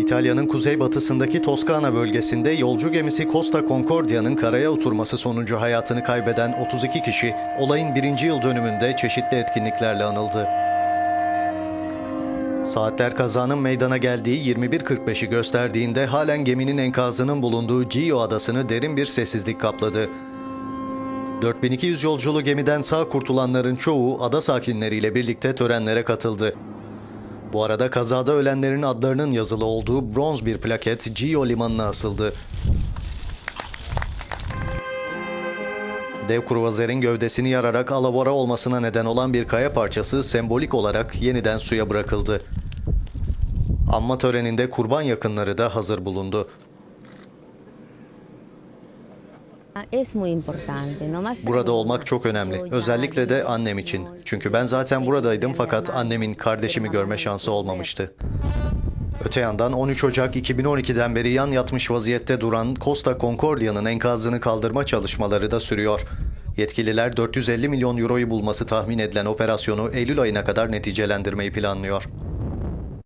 İtalya'nın kuzeybatısındaki Toskana bölgesinde yolcu gemisi Costa Concordia'nın karaya oturması sonucu hayatını kaybeden 32 kişi olayın birinci yıl dönümünde çeşitli etkinliklerle anıldı. Saatler kazanın meydana geldiği 21.45'i gösterdiğinde halen geminin enkazının bulunduğu Gio adasını derin bir sessizlik kapladı. 4200 yolculu gemiden sağ kurtulanların çoğu ada sakinleriyle birlikte törenlere katıldı. Bu arada kazada ölenlerin adlarının yazılı olduğu bronz bir plaket Gio limanına asıldı. Dev kruvazerin gövdesini yararak alabora olmasına neden olan bir kaya parçası sembolik olarak yeniden suya bırakıldı. Anma töreninde kurban yakınları da hazır bulundu. Burada olmak çok önemli. Özellikle de annem için. Çünkü ben zaten buradaydım fakat annemin kardeşimi görme şansı olmamıştı. Öte yandan 13 Ocak 2012'den beri yan yatmış vaziyette duran Costa Concordia'nın enkazını kaldırma çalışmaları da sürüyor. Yetkililer 450 milyon euroyu bulması tahmin edilen operasyonu Eylül ayına kadar neticelendirmeyi planlıyor.